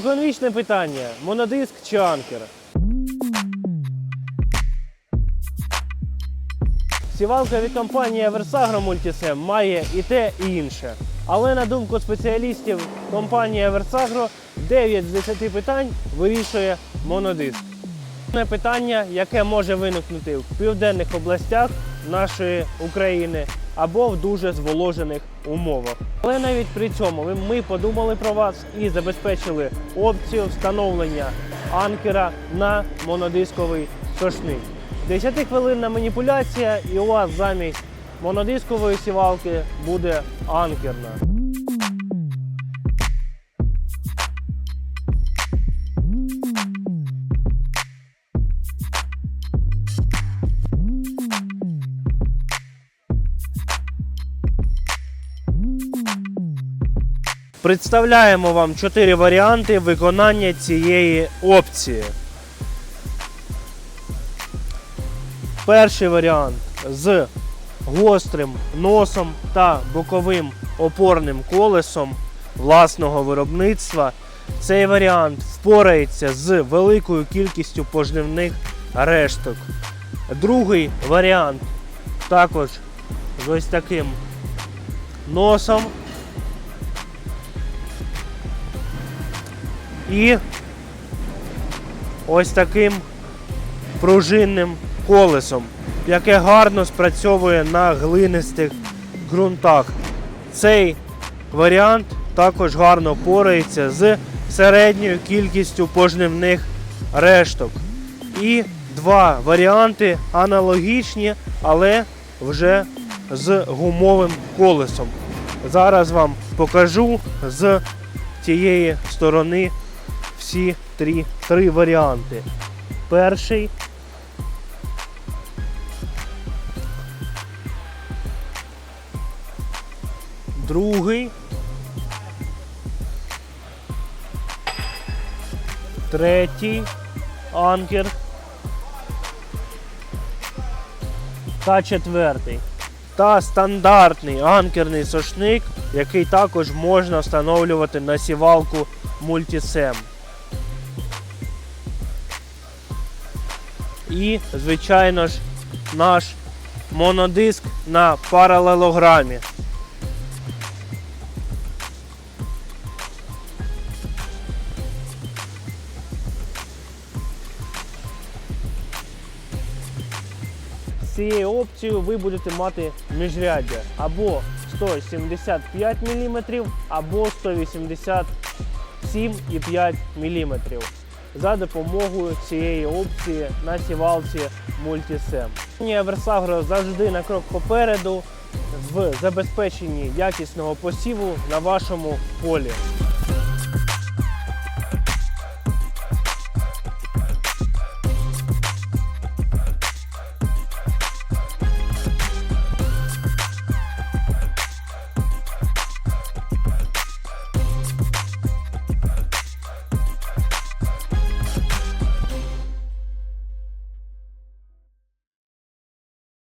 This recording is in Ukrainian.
Споконвічне питання: монодиск чи анкер? Сівалка від компанії Eversagro Multisem має і те, і інше. Але на думку спеціалістів компанії Eversagro, 9 з 10 питань вирішує монодиск. Це питання, яке може виникнути в південних областях нашої України або в дуже зволожених умовах. Але навіть при цьому ми- подумали про вас і забезпечили опцію встановлення анкера на монодисковий сошник. 10-хвилинна маніпуляція, і у вас замість монодискової сівалки буде анкерна. Представляємо вам чотири варіанти виконання цієї опції. Перший варіант з гострим носом та боковим опорним колесом власного виробництва. Цей варіант впорається з великою кількістю пожнивних решток. Другий варіант також з ось таким носом. І ось таким пружинним колесом, яке гарно спрацьовує на глинистих ґрунтах. Цей варіант також гарно порається з середньою кількістю пожнивних решток. І два варіанти аналогічні, але вже з гумовим колесом. Зараз вам покажу з тієї сторони всі три, три варіанти. Перший другий, третій анкер та четвертий. Та стандартний анкерний сошник, який також можна встановлювати на сівалку Multisem. І, звичайно ж, наш монодиск на паралелограмі. Цією опцією ви будете мати міжряддя або 175 мм, або 187,5 мм за допомогою цієї опції на сівалці Multisem. Компанія Versagro завжди на крок попереду в забезпеченні якісного посіву на вашому полі.